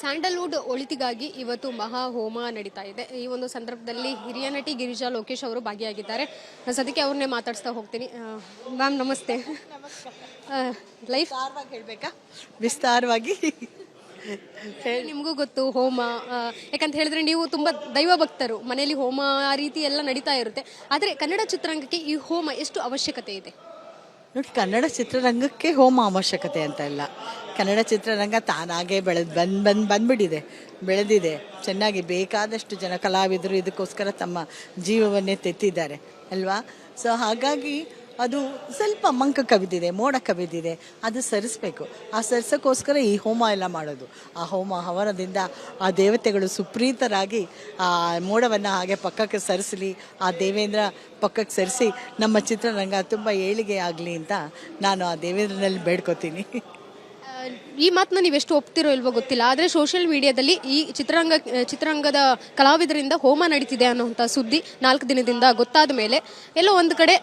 Sandalwood ಒಳಿತಿಗಾಗಿ ಇವತ್ತು ಮಹಾ ಹೋಮ ನಡೀತಾ ಇದೆ. ಈ ಒಂದು ಸಂದರ್ಭದಲ್ಲಿ ಹಿರಿಯ ನಟಿ ಗಿರಿಜಾ ಲೋಕೇಶ್ ಅವರು ಭಾಗಿಯಾಗಿದ್ದಾರೆ. ನಾನು ಸದ್ಯಕ್ಕೆ ಅವ್ರನ್ನೇ ಮಾತಾಡಿಸ್ತಾ ಹೋಗ್ತೀನಿ. ಮ್ಯಾಮ್ ನಮಸ್ತೆ. ಲೈಫ್? ಹೇಳ್ಬೇಕಾ? ವಿಸ್ತಾರವಾಗಿ. ನಿಮಗೂ ಗೊತ್ತು ಹೋಮ ಯಾಕಂತ ಹೇಳಿದ್ರೆ ನೀವು ತುಂಬ ದೈವ ಭಕ್ತರು. ಮನೆಯಲ್ಲಿ ಹೋಮ ಆ ರೀತಿ ಎಲ್ಲ ನಡೀತಾ ಇರುತ್ತೆ. ಆದರೆ ಕನ್ನಡ ಚಿತ್ರರಂಗಕ್ಕೆ ಈ ಹೋಮ ಎಷ್ಟು ಅವಶ್ಯಕತೆ ಇದೆ? ನೋಡಿ ಕನ್ನಡ ಚಿತ್ರರಂಗಕ್ಕೆ ಹೋಮ ಅವಶ್ಯಕತೆ ಅಂತ ಇಲ್ಲ. ಕನ್ನಡ ಚಿತ್ರರಂಗ ತಾನಾಗೆ ಬೆಳೆದು ಬಂದು ಬಂದು ಬಂದ್ಬಿಟ್ಟಿದೆ, ಬೆಳೆದಿದೆ. ಚೆನ್ನಾಗಿ ಬೇಕಾದಷ್ಟು ಜನ ಕಲಾವಿದರು ಇದಕ್ಕೋಸ್ಕರ ತಮ್ಮ ಜೀವವನ್ನೇ ತೆತ್ತಿದ್ದಾರೆ, ಅಲ್ವಾ? ಸೊ ಹಾಗಾಗಿ ಅದು ಸ್ವಲ್ಪ ಮಂಕ ಕವಿದಿದೆ, ಮೋಡ ಕವಿದಿದೆ, ಅದು ಸರಿಸ್ಬೇಕು. ಆ ಸರಿಸೋಕ್ಕೋಸ್ಕರ ಈ ಹೋಮ ಎಲ್ಲ ಮಾಡೋದು. ಆ ಹೋಮ ಹವನದಿಂದ ಆ ದೇವತೆಗಳು ಸುಪ್ರೀತರಾಗಿ ಆ ಮೋಡವನ್ನು ಹಾಗೆ ಪಕ್ಕಕ್ಕೆ ಸರಿಸಲಿ, ಆ ದೇವೇಂದ್ರ ಪಕ್ಕಕ್ಕೆ ಸರಿಸಿ, ನಮ್ಮ ಚಿತ್ರರಂಗ ತುಂಬ ಏಳಿಗೆ ಆಗಲಿ ಅಂತ ನಾನು ಆ ದೇವೇಂದ್ರನಲ್ಲಿ ಬೇಡ್ಕೋತೀನಿ. ಈ ಮಾತನ್ನ ನೀವು ಎಷ್ಟು ಒಪ್ತಿರೋ ಇಲ್ವೋ ಗೊತ್ತಿಲ್ಲ. ಆದರೆ ಸೋಷಿಯಲ್ ಮೀಡಿಯಾದಲ್ಲಿ ಈ ಚಿತ್ರರಂಗ, ಚಿತ್ರರಂಗದ ಕಲಾವಿದರಿಂದ ಹೋಮ ನಡೀತಿದೆ ಅನ್ನುವಂಥ ಸುದ್ದಿ ನಾಲ್ಕು ದಿನದಿಂದ ಗೊತ್ತಾದ ಮೇಲೆ ಎಲ್ಲೋ ಒಂದು ಕಡೆ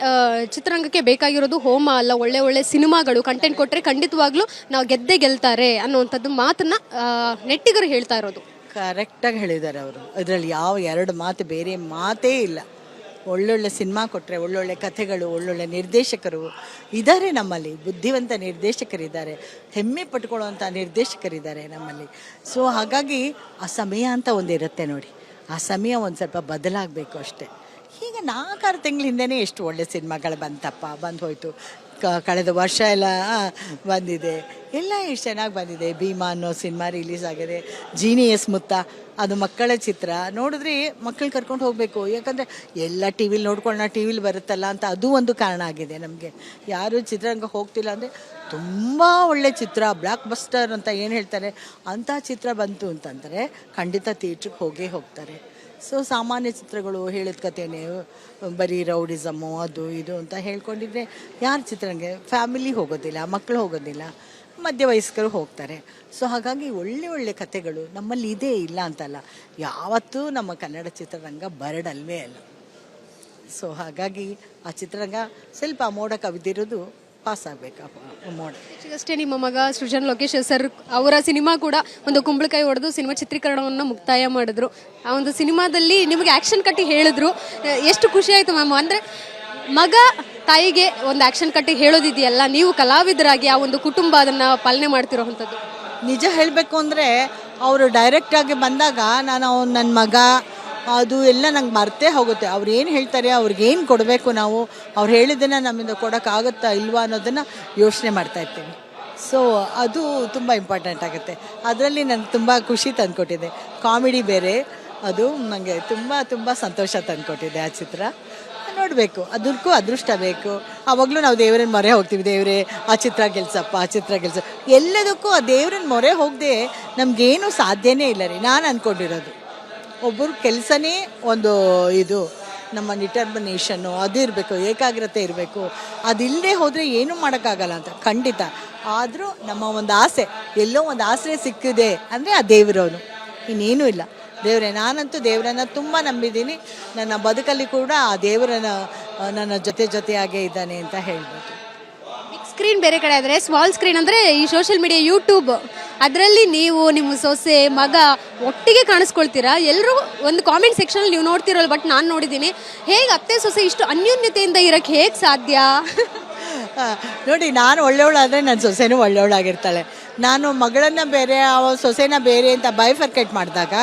ಚಿತ್ರರಂಗಕ್ಕೆ ಬೇಕಾಗಿರೋದು ಹೋಮ ಅಲ್ಲ, ಒಳ್ಳೆ ಒಳ್ಳೆ ಸಿನಿಮಾಗಳು ಕಂಟೆಂಟ್ ಕೊಟ್ಟರೆ ಖಂಡಿತವಾಗ್ಲೂ ನಾವು ಗೆದ್ದೇ ಗೆಲ್ತಾರೆ ಅನ್ನುವಂಥದ್ದು ಮಾತನ್ನ ನೆಟ್ಟಿಗರು ಹೇಳ್ತಾ ಇರೋದು. ಕರೆಕ್ಟಾಗಿ ಹೇಳಿದ್ದಾರೆ ಅವರು. ಅದರಲ್ಲಿ ಯಾವ ಎರಡು ಮಾತು, ಬೇರೆ ಮಾತೇ ಇಲ್ಲ. ಒಳ್ಳೊಳ್ಳೆ ಸಿನಿಮಾ ಕೊಟ್ಟರೆ ಒಳ್ಳೊಳ್ಳೆ ಕಥೆಗಳು, ಒಳ್ಳೊಳ್ಳೆ ನಿರ್ದೇಶಕರು ಇದ್ದಾರೆ ನಮ್ಮಲ್ಲಿ. ಬುದ್ಧಿವಂತ ನಿರ್ದೇಶಕರಿದ್ದಾರೆ. ಹೆಮ್ಮೆ ಪಟ್ಕೊಳ್ಳುವಂಥ ನಿರ್ದೇಶಕರಿದ್ದಾರೆ ನಮ್ಮಲ್ಲಿ. ಸೊ ಹಾಗಾಗಿ ಆ ಸಮಯ ಅಂತ ಒಂದಿರುತ್ತೆ ನೋಡಿ. ಆ ಸಮಯ ಒಂದು ಸ್ವಲ್ಪ ಬದಲಾಗಬೇಕು ಅಷ್ಟೇ. ಈಗ ನಾಲ್ಕಾರು ತಿಂಗಳ ಹಿಂದೆನೇ ಎಷ್ಟು ಒಳ್ಳೆ ಸಿನಿಮಾಗಳು ಬಂತಪ್ಪ ಬಂದು ಹೋಯ್ತು ಕಳೆದ ವರ್ಷ ಎಲ್ಲ ಬಂದಿದೆ. ಎಲ್ಲ ಎಷ್ಟು ಚೆನ್ನಾಗಿ ಬಂದಿದೆ. ಭೀಮಾ ಅನ್ನೋ ಸಿನಿಮಾ ರಿಲೀಸ್ ಆಗಿದೆ. ಜೀನಿಯಸ್ ಮುತ್ತ, ಅದು ಮಕ್ಕಳ ಚಿತ್ರ. ನೋಡಿದ್ರೆ ಮಕ್ಕಳು ಕರ್ಕೊಂಡು ಹೋಗಬೇಕು. ಯಾಕಂದರೆ ಎಲ್ಲ ಟಿ ವಿಲಿ ನೋಡ್ಕೊಳ್ಳೋಣ ಟಿ ವಿಲಿ ಬರುತ್ತಲ್ಲ ಅಂತ ಅದು ಒಂದು ಕಾರಣ ಆಗಿದೆ ನಮಗೆ. ಯಾರು ಚಿತ್ರರಂಗ ಹೋಗ್ತಿಲ್ಲ ಅಂದರೆ ತುಂಬ ಒಳ್ಳೆ ಚಿತ್ರ ಬ್ಲಾಕ್ ಬಸ್ಟರ್ ಅಂತ ಏನು ಹೇಳ್ತಾರೆ? ಅಂಥ ಚಿತ್ರ ಬಂತು ಅಂತಂದರೆ ಖಂಡಿತ ಥಿಯೇಟ್ರಿಗೆ ಹೋಗೇ ಹೋಗ್ತಾರೆ. ಸೊ ಸಾಮಾನ್ಯ ಚಿತ್ರಗಳು ಹೇಳಿದ ಕಥೆನೇ, ಬರೀ ರೌಡಿಸಮ್ಮು, ಅದು ಇದು ಅಂತ ಹೇಳ್ಕೊಂಡಿದ್ರೆ ಯಾರ ಚಿತ್ರಂಗೆ ಫ್ಯಾಮಿಲಿ ಹೋಗೋದಿಲ್ಲ ಮಕ್ಕಳು ಹೋಗೋದಿಲ್ಲ ಮಧ್ಯವಯಸ್ಕರು ಹೋಗ್ತಾರೆ. ಸೊ ಹಾಗಾಗಿ ಒಳ್ಳೆ ಒಳ್ಳೆ ಕಥೆಗಳು ನಮ್ಮಲ್ಲಿ ಇದೇ ಇಲ್ಲ ಅಂತಲ್ಲ. ಯಾವತ್ತೂ ನಮ್ಮ ಕನ್ನಡ ಚಿತ್ರರಂಗ ಬರಡಲ್ವೇ ಅಲ್ಲ. ಸೊ ಹಾಗಾಗಿ ಆ ಚಿತ್ರರಂಗ ಸ್ವಲ್ಪ ಮೋಡ ಕವಿದಿರೋದು ಪಾಸ್ ಆಗಬೇಕು ಮೋಡ ಅಷ್ಟೇ ನಿಮ್ಮ ಮಗ ಸೃಜನ್ ಲೋಕೇಶ್ ಸರ್ ಅವರ ಸಿನಿಮಾ ಕೂಡ ಒಂದು ಕುಂಬಳಕಾಯಿ ಹೊಡೆದು ಸಿನಿಮಾ ಚಿತ್ರೀಕರಣವನ್ನು ಮುಕ್ತಾಯ ಮಾಡಿದ್ರು. ಆ ಒಂದು ಸಿನಿಮಾದಲ್ಲಿ ನಿಮಗೆ ಆಕ್ಷನ್ ಕಟ್ಟಿ ಹೇಳಿದ್ರು. ಎಷ್ಟು ಖುಷಿ ಆಯಿತು ಮ್ಯಾಮ್? ಅಂದರೆ ಮಗ ತಾಯಿಗೆ ಒಂದು ಆಕ್ಷನ್ ಕಟ್ಟಿ ಹೇಳೋದಿದೆಯಲ್ಲ ನೀವು ಕಲಾವಿದರಾಗಿ ಆ ಒಂದು ಕುಟುಂಬ ಅದನ್ನು ಪಾಲನೆ ಮಾಡ್ತಿರೋವಂಥದ್ದು. ನಿಜ ಹೇಳಬೇಕು ಅಂದರೆ ಅವರು ಡೈರೆಕ್ಟಾಗಿ ಬಂದಾಗ ನಾನು ನನ್ನ ಮಗ ಅದು ಎಲ್ಲ ನಂಗೆ ಮರ್ತೇ ಹೋಗುತ್ತೆ. ಅವ್ರು ಏನು ಹೇಳ್ತಾರೆ ಅವ್ರಿಗೇನು ಕೊಡಬೇಕು ನಾವು, ಅವ್ರು ಹೇಳಿದ್ದನ್ನು ನಮ್ಮಿಂದ ಕೊಡೋಕ್ಕಾಗುತ್ತಾ ಇಲ್ವಾ ಅನ್ನೋದನ್ನು ಯೋಚನೆ ಮಾಡ್ತಾ ಇರ್ತೀನಿ. ಸೊ ಅದು ತುಂಬ ಇಂಪಾರ್ಟೆಂಟ್ ಆಗುತ್ತೆ. ಅದರಲ್ಲಿ ನನಗೆ ತುಂಬ ಖುಷಿ ತಂದುಕೊಟ್ಟಿದೆ. ಕಾಮಿಡಿ ಬೇರೆ, ಅದು ನನಗೆ ತುಂಬ ತುಂಬ ಸಂತೋಷ ತಂದುಕೊಟ್ಟಿದೆ ಆ ಚಿತ್ರ. ನೋಡಬೇಕು ಅದಕ್ಕೂ ಅದೃಷ್ಟ ಬೇಕು. ಆವಾಗಲೂ ನಾವು ದೇವರನ್ನ ಮೊರೆ ಹೋಗ್ತೀವಿ, ದೇವರೇ, ಆ ಚಿತ್ರ ಗೆಲ್ಸಪ್ಪ, ಆ ಚಿತ್ರ ಗೆಲ್ಸ. ಎಲ್ಲದಕ್ಕೂ ಆ ದೇವ್ರನ್ನ ಮೊರೆ ಹೋಗದೆ ನಮಗೇನು ಸಾಧ್ಯನೇ ಇಲ್ಲ ರೀ, ನಾನು ಅಂದ್ಕೊಂಡಿರೋದು ಒಬ್ಬರು ಕೆಲಸನೇ ಒಂದು ಇದು, ನಮ್ಮ ಡಿಟರ್ಮಿನೇಷನ್ನು ಅದು ಇರಬೇಕು, ಏಕಾಗ್ರತೆ ಇರಬೇಕು. ಅದಿಲ್ಲದೆ ಹೋದರೆ ಏನೂ ಮಾಡೋಕ್ಕಾಗಲ್ಲ ಅಂತ, ಖಂಡಿತ. ಆದರೂ ನಮ್ಮ ಒಂದು ಆಸೆ, ಎಲ್ಲೋ ಒಂದು ಆಸರೆ ಸಿಕ್ಕಿದೆ ಅಂದರೆ ಆ ದೇವರವನು. ಇನ್ನೇನೂ ಇಲ್ಲ. ದೇವರೇ, ನಾನಂತೂ ದೇವರನ್ನು ತುಂಬ ನಂಬಿದ್ದೀನಿ. ನನ್ನ ಬದುಕಲ್ಲಿ ಕೂಡ ಆ ದೇವರನ್ನ, ನನ್ನ ಜೊತೆ ಜೊತೆಯಾಗೇ ಇದ್ದಾನೆ ಅಂತ ಹೇಳ್ಬೋದು. ಸ್ಕ್ರೀನ್ ಬೇರೆ ಕಡೆ ಆದರೆ ಸ್ಮಾಲ್ ಸ್ಕ್ರೀನ್ ಅಂದರೆ ಈ ಸೋಷಿಯಲ್ ಮೀಡಿಯಾ ಯೂಟ್ಯೂಬ್ ಅದರಲ್ಲಿ ನೀವು ನಿಮ್ಮ ಸೊಸೆ, ಮಗ ಒಟ್ಟಿಗೆ ಕಾಣಿಸ್ಕೊಳ್ತೀರಾ? ಎಲ್ಲರೂ ಒಂದು ಕಾಮೆಂಟ್ ಸೆಕ್ಷನಲ್ಲಿ ನೀವು ನೋಡ್ತಿರೋಲ್ಲ ಬಟ್ ನಾನು ನೋಡಿದ್ದೀನಿ. ಹೇಗೆ ಅತ್ತೆ, ಸೊಸೆ ಇಷ್ಟು ಅನ್ಯೋನ್ಯತೆಯಿಂದ ಇರೋಕ್ಕೆ ಹೇಗೆ ಸಾಧ್ಯ? ನೋಡಿ, ನಾನು ಒಳ್ಳೆಯವಳಾದರೆ ನನ್ನ ಸೊಸೆನೂ ಒಳ್ಳೆಯವಳಾಗಿರ್ತಾಳೆ. ನಾನು ಮಗಳನ್ನು ಬೇರೆ, ಅವ ಸೊಸೆನ ಬೇರೆ ಅಂತ ಬೈಫರ್ಕೇಟ್ ಮಾಡಿದಾಗ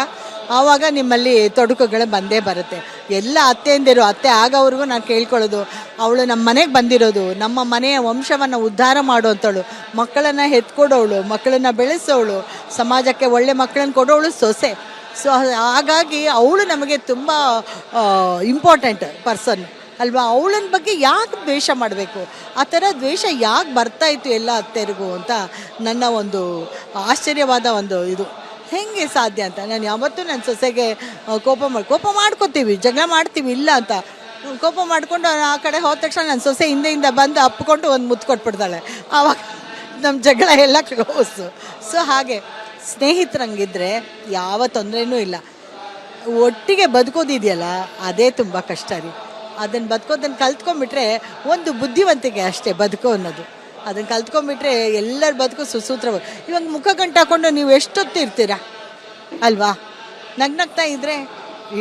ಆವಾಗ ನಿಮ್ಮಲ್ಲಿ ತೊಡಕುಗಳು ಬಂದೇ ಬರುತ್ತೆ. ಎಲ್ಲ ಅತ್ತೆಯಂದಿರು, ಅತ್ತೆ ಆಗೋವ್ರಿಗೂ ನಾನು ಕೇಳ್ಕೊಳ್ಳೋದು. ಅವಳು ನಮ್ಮ ಮನೆಗೆ ಬಂದಿರೋದು. ನಮ್ಮ ಮನೆಯ ವಂಶವನ್ನು ಉದ್ಧಾರ ಮಾಡುವಂಥವಳು ಮಕ್ಕಳನ್ನು ಹೆತ್ಕೊಡೋಳು, ಮಕ್ಕಳನ್ನು ಬೆಳೆಸೋಳು, ಸಮಾಜಕ್ಕೆ ಒಳ್ಳೆ ಮಕ್ಕಳನ್ನು ಕೊಡೋಳು ಸೊಸೆ. ಸೊ ಹಾಗಾಗಿ ಅವಳು ನಮಗೆ ತುಂಬ ಇಂಪಾರ್ಟೆಂಟ್ ಪರ್ಸನ್ ಅಲ್ವಾ? ಅವಳನ್ನ ಬಗ್ಗೆ ಯಾಕೆ ದ್ವೇಷ ಮಾಡಬೇಕು? ಆ ಥರ ದ್ವೇಷ ಯಾಕೆ ಬರ್ತಾ ಇತ್ತು ಎಲ್ಲ ಅತ್ತೆರಿಗೂ ಅಂತ ನನ್ನ ಒಂದು ಆಶ್ಚರ್ಯವಾದ ಒಂದು ಇದು. ಹೆಂಗೆ ಸಾಧ್ಯ ಅಂತ? ನಾನು ಯಾವತ್ತೂ ನನ್ನ ಸೊಸೆಗೆ ಕೋಪ ಮಾಡಿ ಕೋಪ ಮಾಡ್ಕೋತೀವಿ, ಜಗಳ ಮಾಡ್ತೀವಿ ಇಲ್ಲ ಅಂತ. ಕೋಪ ಮಾಡಿಕೊಂಡು ಆ ಕಡೆ ಹೋದ ತಕ್ಷಣ ನನ್ನ ಸೊಸೆ ಹಿಂದೆಯಿಂದ ಬಂದು ಅಪ್ಪಿಕೊಂಡು ಒಂದು ಮುತ್ತು ಕೊಟ್ಬಿಡ್ತಾಳೆ. ಆವಾಗ ನಮ್ಮ ಜಗಳ ಎಲ್ಲ ಕ್ಲೋಸು ಸೊ ಹಾಗೆ, ಸ್ನೇಹಿತರಂಗಿದ್ರೆ ಯಾವ ತೊಂದರೆನೂ ಇಲ್ಲ. ಒಟ್ಟಿಗೆ ಬದುಕೋದಿದೆಯಲ್ಲ, ಅದೇ ತುಂಬ ಕಷ್ಟ ರೀ. ಅದನ್ನು ಬದುಕೋದನ್ನು ಕಲ್ತ್ಕೊಂಡ್ಬಿಟ್ರೆ ಒಂದು ಬುದ್ಧಿವಂತಿಕೆ ಅಷ್ಟೇ ಬದುಕು ಅನ್ನೋದು. ಅದನ್ನು ಕಲ್ತ್ಕೊಂಡ್ಬಿಟ್ರೆ ಎಲ್ಲರ ಬದುಕು ಸುಸೂತ್ರ ಇವಾಗ ಮುಖ ಗಂಟು ಹಾಕೊಂಡು ನೀವು ಎಷ್ಟೊತ್ತಿರ್ತೀರಾ? ಅಲ್ವಾ? ನಗ್ನಗ್ತಾ ಇದ್ದರೆ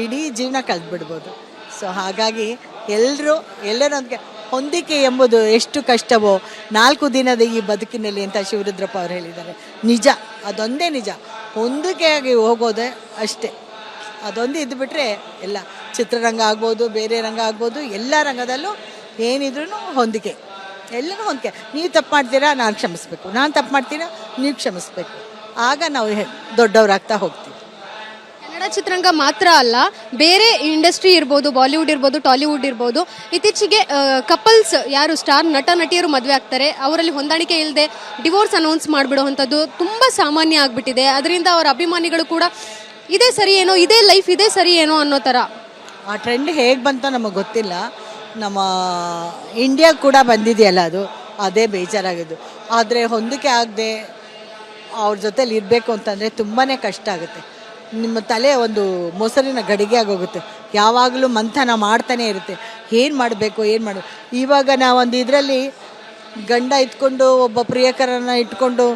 ಇಡೀ ಜೀವನ ಕಳೆದ್ಬಿಡ್ಬೋದು. ಸೊ ಹಾಗಾಗಿ ಎಲ್ಲರೂ ಎಲ್ಲರೊಂದಿಗೆ ಹೊಂದಿಕೆ ಎಂಬುದು ಎಷ್ಟು ಕಷ್ಟವೋ ನಾಲ್ಕು ದಿನದ ಈ ಬದುಕಿನಲ್ಲಿ ಅಂತ ಶಿವರುದ್ರಪ್ಪ ಅವರು ಹೇಳಿದ್ದಾರೆ. ನಿಜ, ಅದೊಂದೇ ನಿಜ. ಹೊಂದಿಕೆಯಾಗಿ ಹೋಗೋದೇ ಅಷ್ಟೇ. ಅದೊಂದು ಇದ್ದುಬಿಟ್ರೆ ಎಲ್ಲ ಚಿತ್ರರಂಗ ಆಗ್ಬೋದು, ಬೇರೆ ರಂಗ ಆಗ್ಬೋದು, ಎಲ್ಲ ರಂಗದಲ್ಲೂ ಏನಿದ್ರೂ ಹೊಂದಿಕೆ. ಎಲ್ಲನೂ ಹೊಂದಿಕೆ. ನೀವು ತಪ್ಪು ಮಾಡ್ತೀರಾ, ನಾನು ಕ್ಷಮಿಸ್ಬೇಕು. ನಾನು ತಪ್ಪು ಮಾಡ್ತೀರಾ ನೀವು ಕ್ಷಮಿಸ್ಬೇಕು. ಆಗ ನಾವು ದೊಡ್ಡವರಾಗ್ತಾ ಹೋಗ್ತೀವಿ. ಕನ್ನಡ ಮಾತ್ರ ಅಲ್ಲ, ಬೇರೆ ಇಂಡಸ್ಟ್ರಿ ಇರ್ಬೋದು, ಬಾಲಿವುಡ್ ಇರ್ಬೋದು, ಟಾಲಿವುಡ್ ಇರ್ಬೋದು, ಇತ್ತೀಚೆಗೆ ಕಪಲ್ಸ್ ಯಾರು ಸ್ಟಾರ್ ನಟ ನಟಿಯರು ಮದುವೆ ಆಗ್ತಾರೆ, ಅವರಲ್ಲಿ ಹೊಂದಾಣಿಕೆ ಇಲ್ಲದೆ ಡಿವೋರ್ಸ್ ಅನೌನ್ಸ್ ಮಾಡಿಬಿಡುವಂಥದ್ದು ತುಂಬ ಸಾಮಾನ್ಯ ಆಗಿಬಿಟ್ಟಿದೆ. ಅದರಿಂದ ಅವರ ಅಭಿಮಾನಿಗಳು ಕೂಡ, ಇದೇ ಸರಿ ಏನೋ, ಇದೇ ಲೈಫ್, ಇದೇ ಸರಿ ಏನೋ ಅನ್ನೋ ಥರ ಆ ಟ್ರೆಂಡ್ ಹೇಗೆ ಬಂತ ನಮಗೆ ಗೊತ್ತಿಲ್ಲ. ನಮ್ಮ ಇಂಡಿಯಾ ಕೂಡ ಬಂದಿದೆಯಲ್ಲ ಅದು, ಅದೇ ಬೇಜಾರಾಗಿದ್ದು. ಆದರೆ ಹೊಂದಿಕೆ ಆಗದೆ ಅವ್ರ ಜೊತೇಲಿ ಇರಬೇಕು ಅಂತಂದರೆ ತುಂಬಾ ಕಷ್ಟ ಆಗುತ್ತೆ. ನಿಮ್ಮ ತಲೆ ಒಂದು ಮೊಸರಿನ ಗಡಿಗೆ ಆಗೋಗುತ್ತೆ. ಯಾವಾಗಲೂ ಮಂಥನ ಮಾಡ್ತಾನೆ ಇರುತ್ತೆ. ಏನು ಮಾಡಬೇಕು, ಏನು ಮಾಡ? ಇವಾಗ ನಾವೊಂದು ಇದರಲ್ಲಿ ಗಂಡ ಇಟ್ಕೊಂಡು ಒಬ್ಬ ಪ್ರಿಯಕರನ್ನ ಇಟ್ಕೊಂಡು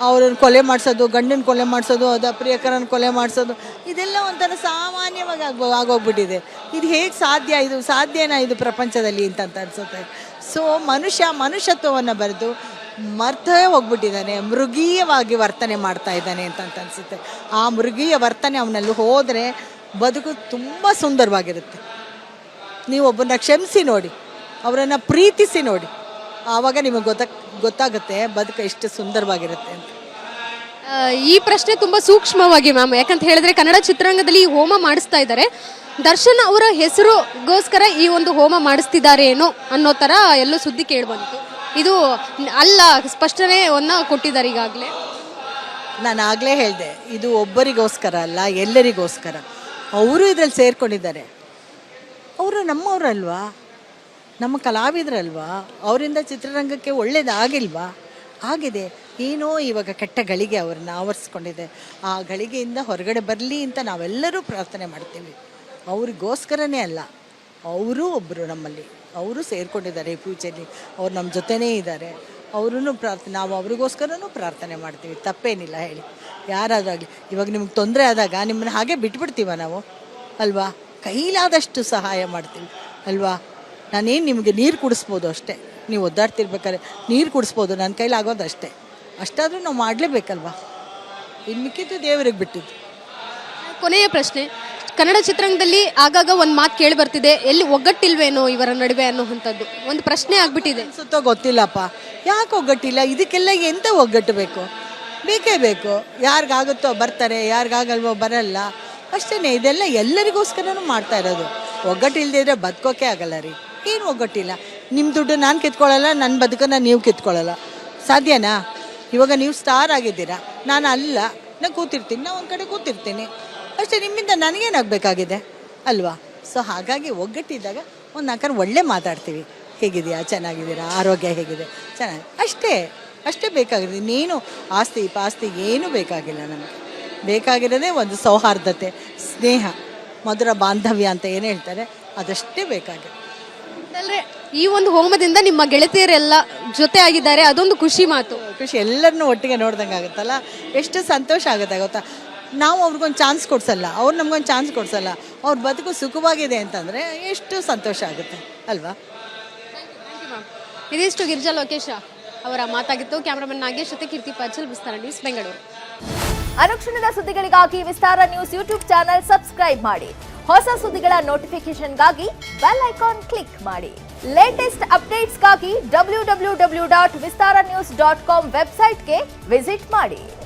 ಅವ್ರನ್ನ ಕೊಲೆ ಮಾಡಿಸೋದು, ಗಂಡನ ಕೊಲೆ ಮಾಡಿಸೋದು, ಅದು ಪ್ರಿಯಕರನ ಕೊಲೆ ಮಾಡಿಸೋದು, ಇದೆಲ್ಲ ಒಂಥರ ಸಾಮಾನ್ಯವಾಗಿ ಆಗೋ ಆಗೋಗ್ಬಿಟ್ಟಿದೆ. ಇದು ಹೇಗೆ ಸಾಧ್ಯ? ಇದು ಸಾಧ್ಯನಾ ಇದು ಪ್ರಪಂಚದಲ್ಲಿ ಅಂತ ಅನ್ಸುತ್ತೆ. ಸೊ ಮನುಷ್ಯ ಮನುಷ್ಯತ್ವವನ್ನು ಬರೆದು ಮರ್ತೇ ಹೋಗ್ಬಿಟ್ಟಿದ್ದಾನೆ, ಮೃಗೀಯವಾಗಿ ವರ್ತನೆ ಮಾಡ್ತಾ ಇದ್ದಾನೆ ಅಂತ ಅನಿಸುತ್ತೆ. ಆ ಮೃಗೀಯ ವರ್ತನೆ ಅವನಲ್ಲಿ ಹೋದರೆ ಬದುಕು ತುಂಬ ಸುಂದರವಾಗಿರುತ್ತೆ. ನೀವು ಒಬ್ಬನ ಕ್ಷಮಿಸಿ ನೋಡಿ, ಅವರನ್ನು ಪ್ರೀತಿಸಿ ನೋಡಿ. ಆವಾಗ ನಿಮಗೆ ಗೊತ್ತ, ಗೊತ್ತಾಗುತ್ತೆ ಬದುಕು ಎಷ್ಟು ಸುಂದರವಾಗಿರುತ್ತೆ ಅಂತ. ಈ ಪ್ರಶ್ನೆ ತುಂಬ ಸೂಕ್ಷ್ಮವಾಗಿ ಮ್ಯಾಮ್, ಯಾಕಂತ ಹೇಳಿದ್ರೆ ಕನ್ನಡ ಚಿತ್ರರಂಗದಲ್ಲಿ ಈ ಹೋಮ ಮಾಡಿಸ್ತಾ ಇದ್ದಾರೆ. ದರ್ಶನ್ ಅವರ ಹೆಸರುಗೋಸ್ಕರ ಈ ಒಂದು ಹೋಮ ಮಾಡಿಸ್ತಿದ್ದಾರೆ ಏನೋ ಅನ್ನೋ ಥರ ಎಲ್ಲೋ ಸುದ್ದಿ ಕೇಳಿಬಂತು ಇದು ಅಲ್ಲ ಸ್ಪಷ್ಟನೆಯನ್ನ ಕೊಟ್ಟಿದ್ದಾರೆ ಈಗಾಗಲೇ. ನಾನು ಆಗಲೇ ಹೇಳಿದೆ, ಇದು ಒಬ್ಬರಿಗೋಸ್ಕರ ಅಲ್ಲ, ಎಲ್ಲರಿಗೋಸ್ಕರ. ಅವರು ಇದರಲ್ಲಿ ಸೇರ್ಕೊಂಡಿದ್ದಾರೆ. ಅವರು ನಮ್ಮವರಲ್ವಾ? ನಮ್ಮ ಕಲಾವಿದರಲ್ವಾ? ಅವರಿಂದ ಚಿತ್ರರಂಗಕ್ಕೆ ಒಳ್ಳೇದಾಗಿಲ್ವಾ? ಆಗಿದೆ. ಏನೋ ಇವಾಗ ಕೆಟ್ಟ ಗಳಿಗೆ ಅವ್ರನ್ನ ಆವರಿಸ್ಕೊಂಡಿದೆ. ಆ ಗಳಿಗೆಯಿಂದ ಹೊರಗಡೆ ಬರಲಿ ಅಂತ ನಾವೆಲ್ಲರೂ ಪ್ರಾರ್ಥನೆ ಮಾಡ್ತೀವಿ. ಅವ್ರಿಗೋಸ್ಕರನೇ ಅಲ್ಲ, ಅವರೂ ಒಬ್ಬರು ನಮ್ಮಲ್ಲಿ. ಅವರು ಸೇರಿಕೊಂಡಿದ್ದಾರೆ ಫ್ಯೂಚರ್ಲಿ ಅವ್ರು ನಮ್ಮ ಜೊತೆನೇ ಇದ್ದಾರೆ. ಅವರೂ ಪ್ರಾರ್ಥನೆ, ನಾವು ಅವ್ರಿಗೋಸ್ಕರನೂ ಪ್ರಾರ್ಥನೆ ಮಾಡ್ತೀವಿ. ತಪ್ಪೇನಿಲ್ಲ ಹೇಳಿ. ಯಾರಾದಾಗಲಿ, ಇವಾಗ ನಿಮ್ಗೆ ತೊಂದರೆ ಆದಾಗ ನಿಮ್ಮನ್ನ ಹಾಗೆ ಬಿಟ್ಬಿಡ್ತೀವ ನಾವು? ಅಲ್ವಾ? ಕೈಲಾದಷ್ಟು ಸಹಾಯ ಮಾಡ್ತೀವಿ. ಅಲ್ವಾ? ನಾನೇನು ನಿಮಗೆ ನೀರು ಕುಡಿಸ್ಬೋದು ಅಷ್ಟೇ. ನೀವು ಒದ್ದಾಡ್ತಿರ್ಬೇಕಾದ್ರೆ ನೀರು ಕುಡಿಸ್ಬೋದು. ನನ್ನ ಕೈಲಾಗೋದು ಅಷ್ಟೇ. ಅಷ್ಟಾದರೂ ನಾವು ಮಾಡಲೇಬೇಕಲ್ವಾ? ಇನ್ನು ಮಿಕ್ಕಿದ್ದು ದೇವರಿಗೆ ಬಿಟ್ಟಿದ್ದು. ಕೊನೆಯ ಪ್ರಶ್ನೆ. ಕನ್ನಡ ಚಿತ್ರರಂಗದಲ್ಲಿ ಆಗಾಗ ಒಂದು ಮಾತು ಕೇಳಿ ಬರ್ತಿದೆ, ಎಲ್ಲಿ ಒಗ್ಗಟ್ಟಿಲ್ವೇನೋ ಇವರ ನಡುವೆ ಅನ್ನುವಂಥದ್ದು ಒಂದು ಪ್ರಶ್ನೆ ಆಗ್ಬಿಟ್ಟಿದೆ. ಸುತ್ತೋ ಗೊತ್ತಿಲ್ಲಪ್ಪ. ಯಾಕೆ ಒಗ್ಗಟ್ಟಿಲ್ಲ? ಇದಕ್ಕೆಲ್ಲ ಎಂತ ಒಗ್ಗಟ್ಟು ಬೇಕು ಬೇಕೇ. ಬೇಕು ಯಾರಿಗಾಗುತ್ತೋ ಬರ್ತಾರೆ, ಯಾರಿಗಾಗಲ್ವೋ ಬರಲ್ಲ. ಅಷ್ಟೇ ಇದೆಲ್ಲ ಎಲ್ಲರಿಗೋಸ್ಕರನೂ ಮಾಡ್ತಾ ಇರೋದು. ಒಗ್ಗಟ್ಟು ಇಲ್ಲದೆ ಇದ್ರೆ ಬದುಕೋಕೆ ಆಗಲ್ಲ ರೀ. ಏನು ಒಗ್ಗಟ್ಟಿಲ್ಲ? ನಿಮ್ಮ ದುಡ್ಡು ನಾನು ಕಿತ್ಕೊಳ್ಳಲ್ಲ ನನ್ನ ಬದುಕನ್ನು ನೀವು ಕಿತ್ಕೊಳ್ಳಲ್ಲ. ಸಾಧ್ಯನಾ? ಇವಾಗ ನೀವು ಸ್ಟಾರ್ ಆಗಿದ್ದೀರಾ? ನಾನು ಅಲ್ಲ ನಾನು ಕೂತಿರ್ತೀನಿ. ನಾ ಒಂದು ಕಡೆ ಕೂತಿರ್ತೀನಿ. ಅಷ್ಟೇ ನಿಮ್ಮಿಂದ ನನಗೇನಾಗಬೇಕಾಗಿದೆ? ಅಲ್ವಾ? ಸೊ ಹಾಗಾಗಿ ಒಗ್ಗಟ್ಟಿದ್ದಾಗ ಒಂದು ನಾಲ್ಕರು ಒಳ್ಳೆ ಮಾತಾಡ್ತೀವಿ. ಹೇಗಿದೆಯಾ ಚೆನ್ನಾಗಿದ್ದೀರಾ? ಆರೋಗ್ಯ ಹೇಗಿದೆ? ಚೆನ್ನಾಗಿ. ಅಷ್ಟೇ ಅಷ್ಟೇ ಬೇಕಾಗಿದೆ ಇನ್ನೇನು ಆಸ್ತಿ ಪಾಸ್ತಿ ಏನೂ ಬೇಕಾಗಿಲ್ಲ ನಮಗೆ. ಬೇಕಾಗಿರೋದೇ ಒಂದು ಸೌಹಾರ್ದತೆ ಸ್ನೇಹ ಮಧುರ ಬಾಂಧವ್ಯ ಅಂತ ಏನು ಹೇಳ್ತಾರೆ ಅದಷ್ಟೇ ಬೇಕಾಗಿದೆ ಅಂದರೆ ಈ ಒಂದು ಹೋಮದಿಂದ ನಿಮ್ಮ ಗೆಳತಿಯರೆಲ್ಲ ಜೊತೆ ಆಗಿದ್ದಾರೆ ಅದೊಂದು ಖುಷಿ ಮಾತು. ಖುಷಿ. ಎಲ್ಲರನ್ನೂ ಒಟ್ಟಿಗೆ ನೋಡ್ದಂಗೆ ಆಗುತ್ತಲ್ಲ ಎಷ್ಟು ಸಂತೋಷ ಆಗುತ್ತೆ ಗೊತ್ತಾ? ನಾವು ಅವ್ರಿಗೊಂದು ಚಾನ್ಸ್ ಕೊಡ್ಸಲ್ಲ ಅವ್ರು ನಮ್ಗೊಂದು ಚಾನ್ಸ್ ಕೊಡ್ಸಲ್ಲ ಅವ್ರ ಬದುಕು ಸುಖವಾಗಿದೆ ಅಂತಂದರೆ ಎಷ್ಟು ಸಂತೋಷ ಆಗುತ್ತೆ ಅಲ್ವಾ? ಇದಿಷ್ಟು ಗಿರಿಜಾ ಲೋಕೇಶ ಅವರ ಮಾತಾಗಿತ್ತು. ಕ್ಯಾಮ್ರಾಮನ್ ನಾಗೇಶ್ ಜೊತೆ ಕೀರ್ತಿ ಪಾಚಲ್ ವಿಸ್ತಾರ ನ್ಯೂಸ್ ಬೆಂಗಳೂರು. ಅನುಕ್ಷಣದ ಸುದ್ದಿಗಳಿಗಾಗಿ Vistara news YouTube channel subscribe ಮಾಡಿ. ಹೊಸ ಸುದ್ದಿಗಳ ನೋಟಿಫಿಕೇಶನ್ಗಾಗಿ ಬೆಲ್ ಐಕಾನ್ ಕ್ಲಿಕ್ ಮಾಡಿ. Latest ಅಪ್ಡೇಟ್ಸ್ಗಾಗಿ W W W dot Vistara news dot com ವೆಬ್ಸೈಟ್ಗೆ ವಿಸಿಟ್ ಮಾಡಿ.